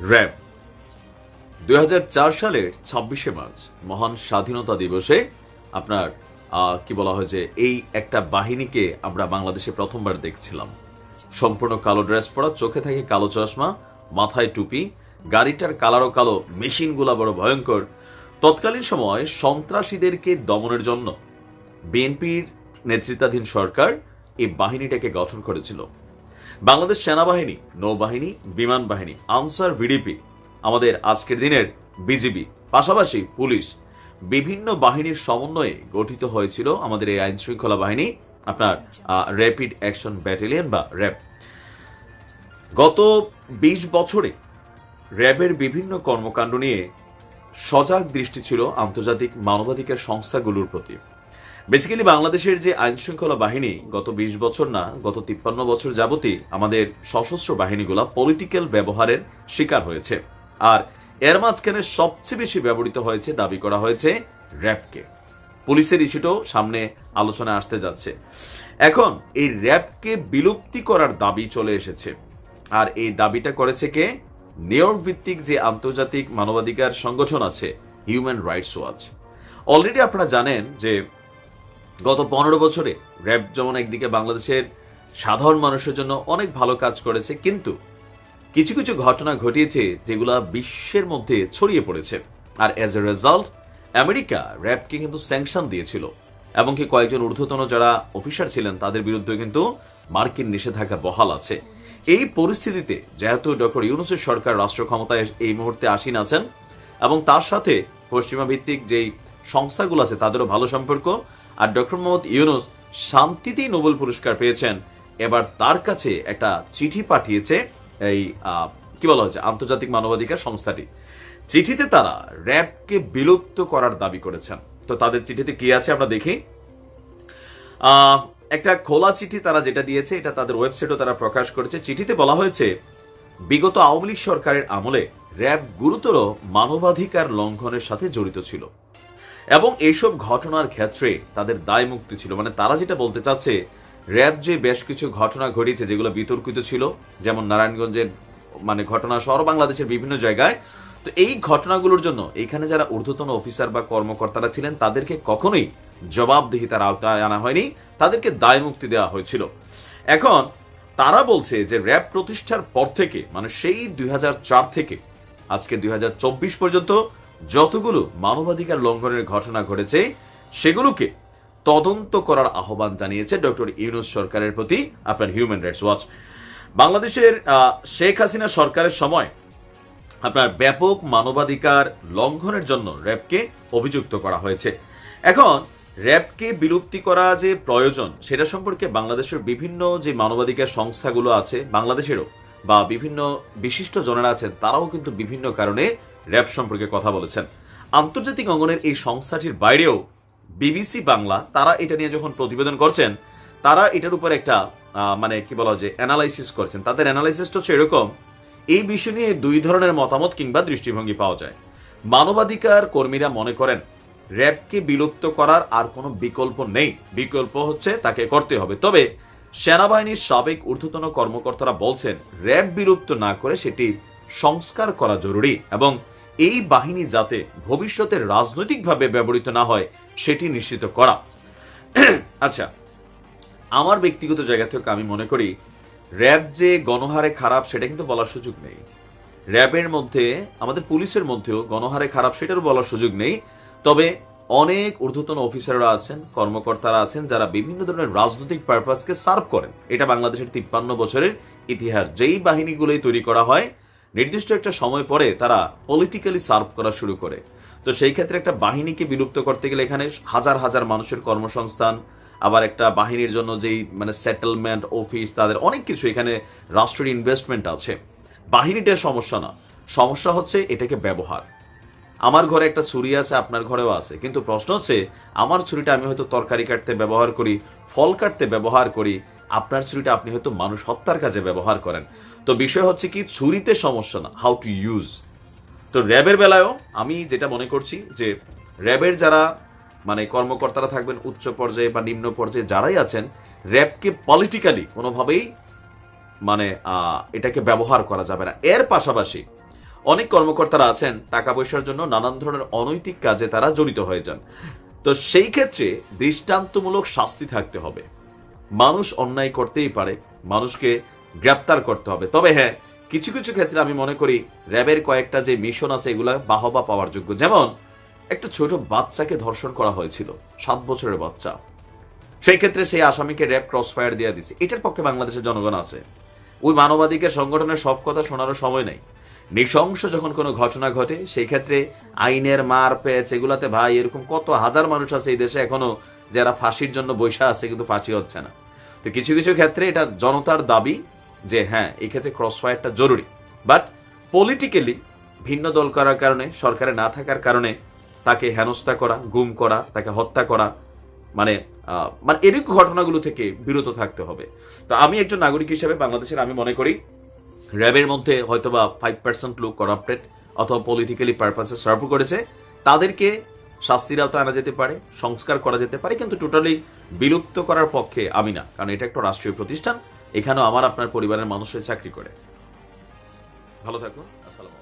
RAB. দুই সালের ছাব্বিশে মার্চ, মহান স্বাধীনতা দিবসে আপনার কি বলা হয় যে, এই একটা বাহিনীকে আমরা বাংলাদেশে প্রথমবার দেখছিলাম। সম্পূর্ণ কালো ড্রেস পরা, চোখে থাকে কালো চশমা, মাথায় টুপি, গাড়িটার কালারও কালো, মেশিনগুলা বড় ভয়ঙ্কর। তৎকালীন সময় সন্ত্রাসীদেরকে দমনের জন্য বিএনপির নেতৃত্বাধীন সরকার এই বাহিনীটাকে গঠন করেছিল। বাংলাদেশ সেনাবাহিনী, নৌবাহিনী, বিমান বাহিনী, আনসার ভিডিপি, আমাদের আজকের দিনের বিজিবি, পাশাপাশি পুলিশ, বিভিন্ন বাহিনীর সমন্বয়ে গঠিত হয়েছিল আমাদের এই আইন শৃঙ্খলা বাহিনী, আপনার র্যাপিড অ্যাকশন ব্যাটালিয়ন বা র্যাব। গত বিশ বছরে র্যাবের বিভিন্ন কর্মকাণ্ড নিয়ে সজাগ দৃষ্টি ছিল আন্তর্জাতিক মানবাধিকার সংস্থাগুলোর প্রতি। বেসিক্যালি বাংলাদেশের যে আইন শৃঙ্খলা বাহিনী গত বিশ বছর না, গত তিপ্পান্ন বছর যাবতই আমাদের সশস্ত্র বাহিনীগুলা পলিটিক্যাল ব্যবহারের শিকার হয়েছে। আর এর মাঝখানে সবচেয়ে বেশি ব্যবহৃত হয়েছে, দাবি করা হয়েছে র্যাবকে। পুলিশের ইস্যুটাও সামনে আলোচনায় আসতে যাচ্ছে। এখন এই র্যাবকে বিলুপ্তি করার দাবি চলে এসেছে। আর এই দাবিটা করেছে কে? নিউইয়র্ক ভিত্তিক যে আন্তর্জাতিক মানবাধিকার সংগঠন আছে হিউম্যান রাইটস ওয়াচ অলরেডি আপনারা জানেন যে গত পনেরো বছরে র্যাব যেমন একদিকে বাংলাদেশের সাধারণ মানুষের জন্য অনেক ভালো কাজ করেছে, কিন্তু কিছু কিছু ঘটনা ঘটিয়েছে যেগুলা বিশ্বের মধ্যে ছড়িয়ে পড়েছে। আর এজ এ রেজাল্ট আমেরিকা র্যাবকে কিন্তু স্যাংশন দিয়েছিল। এবং কি কয়েকজন ঊর্ধ্বতন যারা অফিসার ছিলেন, তাদের বিরুদ্ধে কিন্তু মার্কিন নিষেধাজ্ঞা বহাল আছে। এই পরিস্থিতিতে যেহেতু ডক্টর ইউনুসের সরকার রাষ্ট্র ক্ষমতায় এই মুহূর্তে আসীন আছেন, এবং তার সাথে পশ্চিমা ভিত্তিক যেই সংস্থাগুলো আছে, তাদেরও ভালো সম্পর্ক আর ডক্টর মোহাম্মদ ইউনুস শান্তিতেই নোবেল পুরস্কার পেয়েছেন। এবার তার কাছে একটা চিঠি পাঠিয়েছে এই কি বলা হয়েছে? আন্তর্জাতিক মানবাধিকার সংস্থাটি। চিঠিতে তারা র্যাবকে বিলুপ্ত করার দাবি করেছেন। তো তাদের চিঠিতে কি আছে আমরা দেখি। একটা খোলা চিঠি তারা যেটা দিয়েছে, এটা তাদের ওয়েবসাইটও তারা প্রকাশ করেছে। চিঠিতে বলা হয়েছে, বিগত আওয়ামী লীগ সরকারের আমলে র্যাব গুরুতর মানবাধিকার লঙ্ঘনের সাথে জড়িত ছিল। এবং এইসব ঘটনার ক্ষেত্রে তাদের দায় মুক্তি ছিল। মানে তারা যেটা বলতে চাচ্ছে র্যাব যে বেশ কিছু ঘটনা ঘটিয়েছে যেগুলো বিতর্কিত ছিল, যেমন নারায়ণগঞ্জের মানে ঘটনা সহ বাংলাদেশের বিভিন্ন জায়গায়। তো এই ঘটনাগুলোর জন্য এখানে যারা ঊর্ধ্বতন অফিসার বা কর্মকর্তারা ছিলেন, তাদেরকে কখনোই জবাবদিহিতার আওতায় আনা হয়নি, তাদেরকে দায় মুক্তি দেওয়া হয়েছিল। এখন তারা বলছে যে র্যাব প্রতিষ্ঠার পর থেকে মানে সেই দুই হাজার চার থেকে, আজকে দুই হাজার চব্বিশ পর্যন্ত যতগুলো মানবাধিকার লঙ্ঘনের ঘটনা ঘটেছে, সেগুলোকে তদন্ত করার আহ্বান জানিয়েছে ডক্টর ইউনুস সরকারের প্রতি আপনার হিউম্যান রাইটস ওয়াচ। বাংলাদেশের শেখ হাসিনা সরকারের সময় আপনার ব্যাপক মানবাধিকার লঙ্ঘনের জন্য র্যাবকে অভিযুক্ত করা হয়েছে। এখন র্যাবকে বিলুপ্তি করা যে প্রয়োজন, সেটা সম্পর্কে বাংলাদেশের বিভিন্ন যে মানবাধিকার সংস্থাগুলো আছে, বাংলাদেশেরও বা বিভিন্ন বিশিষ্ট জনেরা আছেন, তারাও কিন্তু বিভিন্ন কারণে র্যাব সম্পর্কে কথা বলেছেন। আন্তর্জাতিক অঙ্গনের এই সংস্থাটির বাইরেও বিবিসি বাংলা, তারা এটা নিয়ে যখন প্রতিবেদন করছেন, তারা এটার উপর একটা মানে কি বলা যে অ্যানালাইসিস করছেন। তাদের অ্যানালাইসিসটা হচ্ছে এরকম, এই বিষয় নিয়ে দুই ধরনের মতামত কিংবা দৃষ্টিভঙ্গি পাওয়া যায়। মানবাধিকার কর্মীরা মনে করেন, র্যাবকে বিলুপ্ত করার আর কোনো বিকল্প নেই। বিকল্প হচ্ছে তাকে করতে হবে। তবে সেনাবাহিনীর সাবেক ঊর্ধ্বতন কর্মকর্তারা বলছেন, র্যাব বিলুপ্ত না করে সেটি সংস্কার করা জরুরি এবং এই বাহিনী যাতে ভবিষ্যতে রাজনৈতিকভাবে ব্যবহৃত না হয়, সেটি নিশ্চিত করা। আচ্ছা আমার ব্যক্তিগত জায়গা থেকে আমি মনে করি, র্যাব যে গণহারে খারাপ, সেটা কিন্তু বলার সুযোগ নেই। র্যাবের মধ্যে, আমাদের পুলিশের মধ্যেও গণহারে খারাপ, সেটারও বলার সুযোগ নেই। তবে অনেক ঊর্ধ্বতন অফিসাররা আছেন, কর্মকর্তারা আছেন, যারা বিভিন্ন ধরনের রাজনৈতিক পারপাসকে সার্ভ করেন। এটা বাংলাদেশের তিপ্পান্ন বছরের ইতিহাস। যেই বাহিনীগুলোই তৈরি করা হয় নির্দিষ্ট একটা সময় পরে তারা পলিটিক্যালি সার্ভ করা শুরু করে। তো সেই ক্ষেত্রে একটা বাহিনীকে বিলুপ্ত করতে গেলে এখানে হাজার হাজার মানুষের কর্মসংস্থান, আবার একটা বাহিনীর জন্য যেই মানে সেটেলমেন্ট অফিস তাদের অনেক কিছু এখানে রাষ্ট্রের ইনভেস্টমেন্ট আছে। বাহিনীটার সমস্যা না। সমস্যা হচ্ছে এটাকে ব্যবহার। আমার ঘরে একটা ছুরি আছে, আপনার ঘরেও আছে। কিন্তু প্রশ্ন হচ্ছে, আমার ছুরিটা আমি হয়তো তরকারি কাটতে ব্যবহার করি, ফল কাটতে ব্যবহার করি আপনার ছুরিটা আপনি হয়তো মানুষ হত্যার কাজে ব্যবহার করেন। তো বিষয় হচ্ছে কি ছুরিতে সমস্যা না হাউ টু ইউজ তো র্যাবের বেলায়ও আমি যেটা মনে করছি যে, র্যাবের যারা মানে কর্মকর্তারা থাকবেন, উচ্চ পর্যায়ে বা নিম্ন পর্যায়ে যারাই আছেন, র্যাবকে পলিটিক্যালি কোনোভাবেই মানে এটাকে ব্যবহার করা যাবে না। এর পাশাপাশি অনেক কর্মকর্তারা আছেন টাকা পয়সার জন্য নানান ধরনের অনৈতিক কাজে তারা জড়িত হয়ে যান। তো সেই ক্ষেত্রে দৃষ্টান্তমূলক শাস্তি থাকতে হবে। মানুষ অন্যায় করতেই পারে, মানুষকে গ্রেপ্তার করতে হবে। তবে হ্যাঁ কিছু কিছু ক্ষেত্রে আমি মনে করি র্যাবের কয়েকটা যে মিশন আছে, এগুলা বাহবা পাওয়ার যোগ্য। যেমন, একটা ছোট বাচ্চাকে ধর্ষণ করা হয়েছিল, সাত বছরের বাচ্চা। সেই ক্ষেত্রে সেই আসামিকে র্যাব ক্রস ফায়ার দিয়ে দিছে। এটার পক্ষে বাংলাদেশের জনগণ আছে। ওই মানবাধিকার সংগঠনের সব কথা শোনারও সময় নেই। নৃশংস যখন কোনো ঘটনা ঘটে, সেই ক্ষেত্রে আইনের মার পেচ এগুলাতে ভাই, এরকম কত হাজার মানুষ আছে এই দেশে এখনও যারা ফাঁসির জন্য বৈশা আছে, কিন্তু ফাঁসি হচ্ছে না। তো কিছু কিছু ক্ষেত্রে এটা জনতার দাবি যে হ্যাঁ এই ক্ষেত্রে ক্রস ফায়ারটা জরুরি। বাট পলিটিক্যালি ভিন্ন দল করার কারণে, সরকারে না থাকার কারণে তাকে হেনস্থা করা, গুম করা, তাকে হত্যা করা মানে মানে এরকম ঘটনাগুলো থেকে বিরত থাকতে হবে। তো আমি একজন নাগরিক হিসেবে বাংলাদেশের আমি মনে করি, র্যাবের মধ্যে হয়তোবা ফাইভ পার্সেন্ট লোক করাপ্টেড অথবা পলিটিক্যালি পারপাসে সার্ভ করেছে, তাদেরকে শাস্তির আওতায় আনা যেতে পারে, সংস্কার করা যেতে পারে, কিন্তু টোটালি বিলুপ্ত করার পক্ষে আমি না, কারণ এটা একটা রাষ্ট্রীয় প্রতিষ্ঠান, এখানেও আমার, আপনার পরিবারের মানুষের চাকরি করে। ভালো থাকুন, আসসালামু